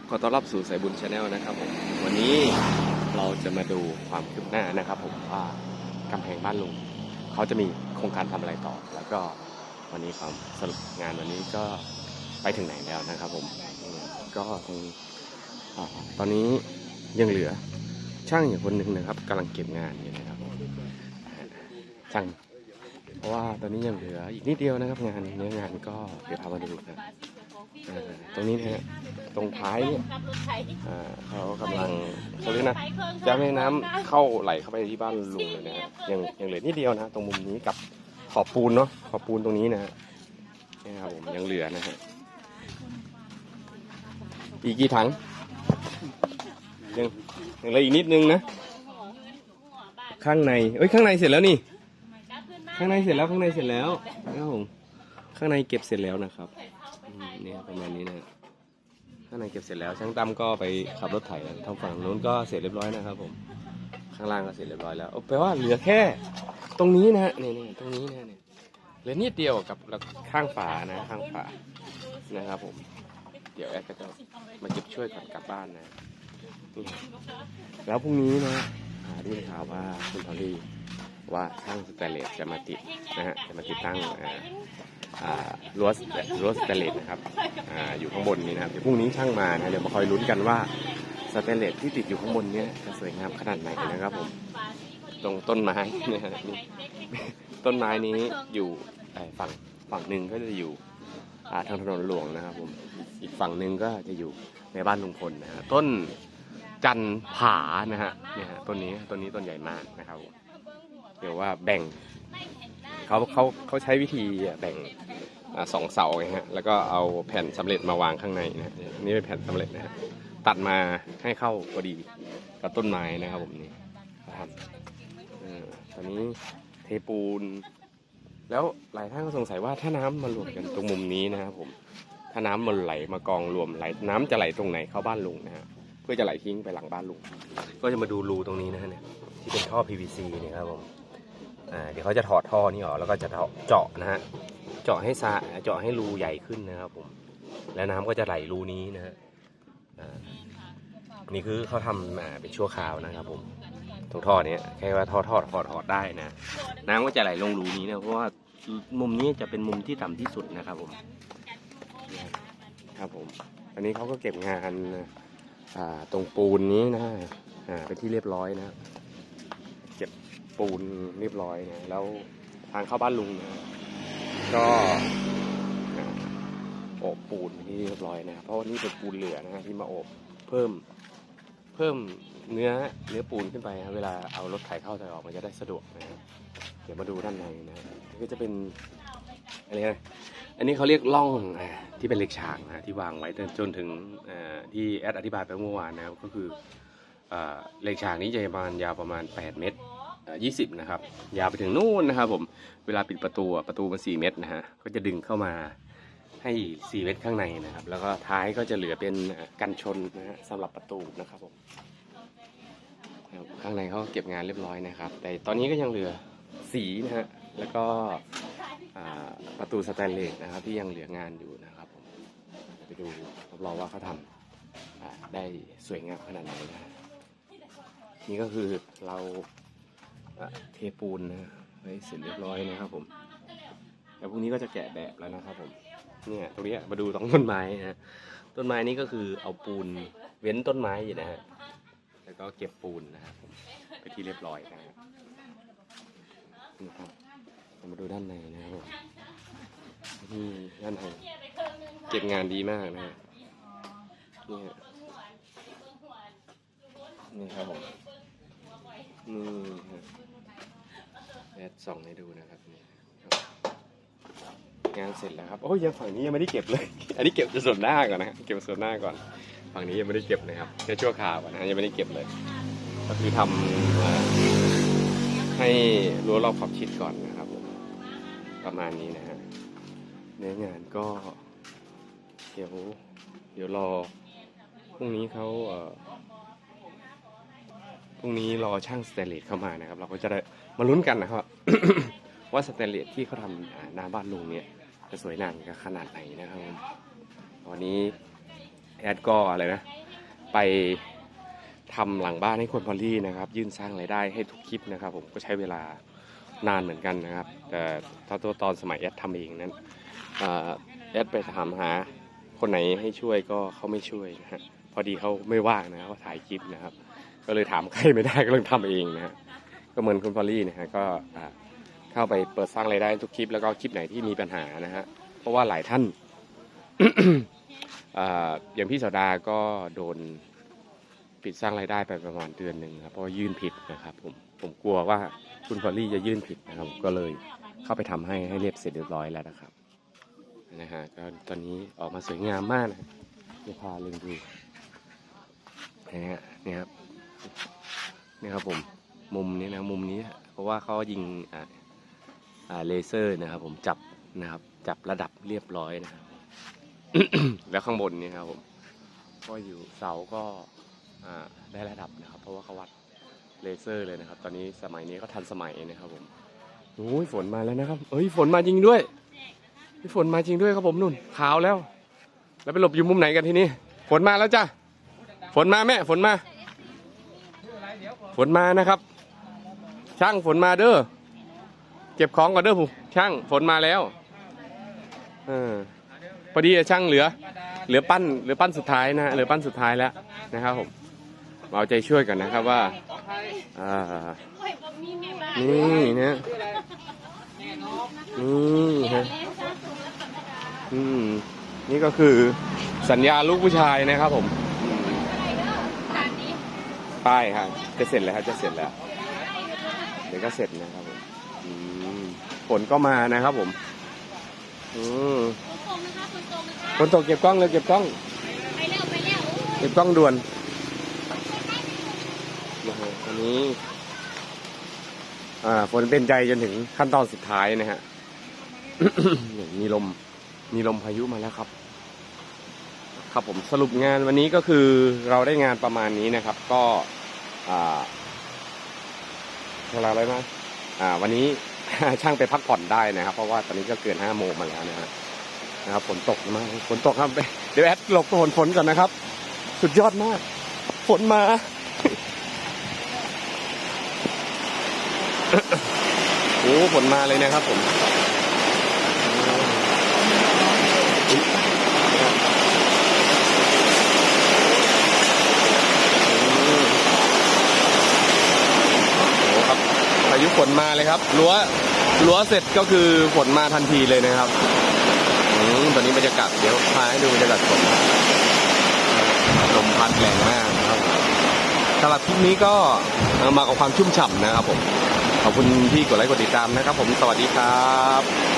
บขอต้อนรับสู่สายบุญชาแนลนะครับผม วันนี้เราจะมาดูความคืบหน้านะครับผมว่ากำแพงบ้านลุงเขาจะมีโครงการทำอะไรต่อ แล้วก็วันนี้ความสรุปงานวันนี้ก็ไปถึงไหนแล้วนะครับผม ก็ตรงอ่าตอนนี้ยังเหลือช่างอยู่คนหนึ่งนะครับกำลังเก็บงานอยู่นะครับช่างเพราะว่าตอนนี้ยังเหลืออีกนิดเดียวนะครับงานเนื้องานก็เดี๋ยวพามาดูนะตรงนี้นะฮะ ตรงท้ายเนี่ยอ่าเขากำลังเขาเรียกนะจะไม่ให้น้ำเข้าไหลเข้าไปที่บ้านลุงเลยนะฮะยังยังเหลือนิดเดียวนะ ตรงมุมนี้กับขอบปูนเนาะขอบปูนตรงนี้นะฮะนี่ครับผมยังเหลือนะฮะอีกกี่ถังยังยังเหลืออีกนิดนึงนะ ข้างในเอ้ยข้างในเสร็จแล้วนี่ ข้างในเสร็จแล้วข้างในเสร็จแล้วนะครับผมข้างในเก็บเสร็จแล้วนะครับอืมเนี่ยประมาณนี้นะ ข้างในเก็บเสร็จแล้วช่างตั้มก็ไปขับรถไถทางฝั่งนู้นก็เสร็จเรียบร้อยนะครับผมข้างล่างก็เสร็จเรียบร้อยแล้วแปลว่าเหลือแค่ ตรงนี้นะฮะเนี่ยตรงนี้นะเนี่ยเหลือนิดเดียวกับข้างฝานะข้างฝานะครับผม เดี๋ยวแอดก็จะมาเก็บช่วยก่อนกลับบ้านนะ แล้วพรุ่งนี้นะหาด้ข่าวว่าคุณทอรี่ ว่าช่างสแตนเลสจะมาติดนะฮะจะมาติดตั้งรั้วรั้วสแตนเลสนะครับออยู่ข้างบนนี้นะครับเดี๋ยวพรุ่งนี้ช่างมานะเดี๋ยวมาคอยลุ้นกันว่าสแตนเลสที่ติดอยู่ข้างบนเนี้ยจะสวยงามขนาดไหนนะครับผมตรงต้นไม้นี่ยฮะต้นไม้นี้อยู่ฝั่งฝั่งหนึ่งก็จะอยู่ทางถนนหลวงนะครับผมอีกฝั่งหนึ่งก็จะอยู่ในบ้านลุงพลนะฮะต้นจันผานะฮะเนี่ยฮะต้นนี้ต้นนี้ต้นใหญ่มากนะครับ ผมเดี๋ยวว่าแบ่งเขาเขาเขาใช้วิธีแบ่งอ่าสองเสาไงฮะแล้วก็เอาแผ่นสำเร็จมาวางข้างในนะฮะนี่เป็นแผ่นสำเร็จนะฮะตัดมาให้เข้าพอดีกับต้นไม้นะครับผมนี่นะครับเออตอนนี้เทปูน แล้วหลายท่านก็สงสัยว่าถ้าน้ำมารวมกันตรงมุมนี้นะครับผมถ้าน้ำมันไหลมากองรวมไหลน้ำจะไหลตรงไหนเข้าบ้านลุงนะฮะเพื่อจะไหลทิ้งไปหลังบ้านลุงก็จะมาดูรูตรงนี้นะฮะเนี่ยที่เป็นท่อ PVC เนี่ยครับผมอ่า เดี๋ยวเขาจะถอดท่อนี้ออกแล้วก็จะเจาะนะฮะเจาะให้ซาเจาะให้รูใหญ่ขึ้นนะครับผมแล้วน้ำก็จะไหลรูนี้นะฮะนี่คือเขาทำมาเป็นชั่วคราวนะครับผมตรงท่อเนี้ยแค่ว่าท่อทอดถอดถอดได้นะ น้ำก็จะไหลลงรูนี้นะเพราะว่ามุมนี้จะเป็นมุมที่ต่ำที่สุดนะครับผมครับผมอันนี้เขาก็เก็บงานอ่าตรงปูนนี้นะอ่าเป็นที่เรียบร้อยนะครับ ปูนเรียบร้อยนะแล้วทางเข้าบ้านลุงนะก็อ่าโอบปูนที่เรียบร้อยนะเพราะว่านี่เป็นปูนเหลือนะฮะที่มาโอบเพิ่มเพิ่มเนื้อเนื้อปูนขึ้นไปนะเวลาเอารถไถเข้าไถออกมันจะได้สะดวกนะครับเดี๋ยวมาดูด้านในนะก็จะเป็นอะไรนะอันนี้เขาเรียกล่องที่เป็นเหล็กฉากนะที่วางไว้จนถึงที่แอดอธิบายไปเมื่อวานนะครับก็คือเหล็กฉากนี้จะประมาณยาวประมาณ 8 เมตร ยี่สิบนะครับ ยาวไปถึงนู่นนะครับผม เวลาปิดประตูประตูมันสี่เมตรนะฮะ ก็จะดึงเข้ามาให้สี่เมตรข้างในนะครับ แล้วก็ท้ายก็จะเหลือเป็นกันชนนะฮะสำหรับประตูนะครับผม ข้างในเขาเก็บงานเรียบร้อยนะครับ แต่ตอนนี้ก็ยังเหลือสีนะฮะ แล้วก็ประตูสแตนเลสนะครับ ที่ยังเหลืองานอยู่นะครับผม ไปดูรับรองว่าเขาทำได้สวยงามขนาดไหนนะฮะนี่ก็คือเรา เทปูนนะไว้เสร็จเรียบร้อยนะครับผมแล้วพรุ่งนี้ก็จะแกะแบบแล้วนะครับผมเนี่ยตรงนี้มาดูตรงต้นไม้นะฮะต้นไม้นี้ก็คือเอาปูนเว้นต้นไม้อยู่นะฮะแล้วก็เก็บปูนนะครับผมไปที่เรียบร้อยนะฮะครับมาดูด้านในนะครับผมนี่ด้านในเก็บงานดีมากนะฮะนี่ฮะนี่ครับผมนี่ฮะ ส่องให้ดูนะครับนี่งานเสร็จแล้วครับโอ้ยยังฝั่งนี้ยังไม่ได้เก็บเลย อันนี้เก็บจะส่วนหน้าก่อนนะเก็บส่วนหน้าก่อน ฝั่งนี้ยังไม่ได้เก็บนะครับแค่ชั่วคราวก่อนะยังไม่ได้เก็บเลย ก็คือทำเอ่อให้รั้วรอบขอบชิดก่อนนะครับประมาณนี้นะฮะเนื้องานก็ เดี๋ยวเดี๋ยวรอพรุ่งนี้เขาเอ่อพรุ่งนี้รอช่างสเตนเลสเข้ามานะครับ เราก็จะได้ มาลุ้นกันนะครับ ว่าสเตนเลสที่เขาทำหน้าบ้านลุงเนี่ยจะสวยงามขนาดไหนนะครับวันนี้แอดก็อะไรนะ ไปทำหลังบ้านให้คนพอลลี่นะครับ ยื่นสร้างรายได้ให้ทุกคลิปนะครับ ผมก็ใช้เวลานานเหมือนกันนะครับ แต่ถ้าตัวตอนสมัยแอดทำเองนั้นแอดไปถามหาคนไหนให้ช่วยก็เขาไม่ช่วยนะฮะพอดีเขาไม่ว่างนะเขาถ่ายคลิปนะครับ ก็เลยถามใครไม่ได้ก็เลยทำเองนะฮะ ก็เหมือนคุณพอลลี่นะฮะก็เข้าไปเปิดสร้างรายได้ทุกคลิปแล้วก็คลิปไหนที่มีปัญหานะฮะเพราะว่าหลายท่านอย่างพี่สดาก็โดนปิดสร้างรายได้ไปประมาณเดือนหนึ่งครับเพราะยื่นผิดนะครับผมผมกลัวว่าคุณพอลลี่จะยื่นผิดนะครับ ก็เลยเข้าไปทำให้ให้เรียบเสร็จเรียบร้อยแล้วนะครับนะฮะก็ตอนนี้ออกมาสวยงามมากนะจะพาเล็งดูนะฮะเนี่ยครับนี่ครับผม มุมนี้นะมุมนี้ เพราะว่าเขายิงอ่าเลเซอร์นะครับผมจับนะครับจับระดับเรียบร้อยนะครับแล้วข้างบนนี่ครับผมก็อยู่เสาก็ได้ระดับนะครับ เพราะว่าเขาวัดเลเซอร์เลยนะครับ ตอนนี้สมัยนี้ก็ทันสมัยนะครับผมโอ้ยฝนมาแล้วนะครับเอ้ยฝนมาจริงด้วยเฮ้ยฝนมาจริงด้วยครับผมนุ่นขาวแล้ว แล้วไปหลบอยู่มุมไหนกันทีนี้ฝนมาแล้วจ้ะฝนมาแม่ฝนมา ฝนมานะครับ ช่างฝนมาเด้อเก็บของก่อนเด้อผู้ช่างฝนมาแล้วเออพอดีช่างเหลือ เหลือปั้นเหลือปั้นสุดท้ายนะฮะเหลือปั้นสุดท้ายแล้วนะครับผมมาเอาใจช่วยกันนะครับว่าอ่านี่นะนี่ฮะอืมนี่ก็คือสัญญาลูกผู้ชายนะครับผมป้ายครับจะเสร็จแล้วครับจะเสร็จแล้ว เดี๋ยวก็เสร็จนะครับผมอืมฝนก็มานะครับผมอืมคนตกเก็บกล้องเลยเก็บกล้องไปเร็วไปเร็วเก็บกล้องด่วนนะฮะอันนี้ อ่าฝนเป็นใจจนถึงขั้นตอนสุดท้ายนะฮะเนี่ยมีลมมีลมพายุมาแล้วครับ ครับผมสรุปงานวันนี้ก็คือเราได้งานประมาณนี้นะครับ ก็อ่า เวลาอะไรมาอ่า วันนี้ช่างไปพักผ่อนได้นะครับ เพราะว่าตอนนี้ก็เกินห้าโมงมาแล้วนะฮะนะครับฝนตกมากฝนตกครับเดี๋ยวแอดหลบฝนฝนก่อนนะครับ สุดยอดมาก ฝนมาโอ้ฝนมาเลยนะครับผมอืมโอ้ครับพายุฝนมาเลย ครับรั้วรั้วเสร็จก็คือฝนมาทันทีเลยนะครับอตอนนี้บรรยากาศเดี๋ยวพาให้ดูบรรยากาศฝนลมพัดแรงมากนะครับสำหรับคลิปนี้ก็มากับความชุ่มฉ่ำนะครับผมขอบคุณที่กดไลค์กดติดตามนะครับ ผมสวัสดีครับ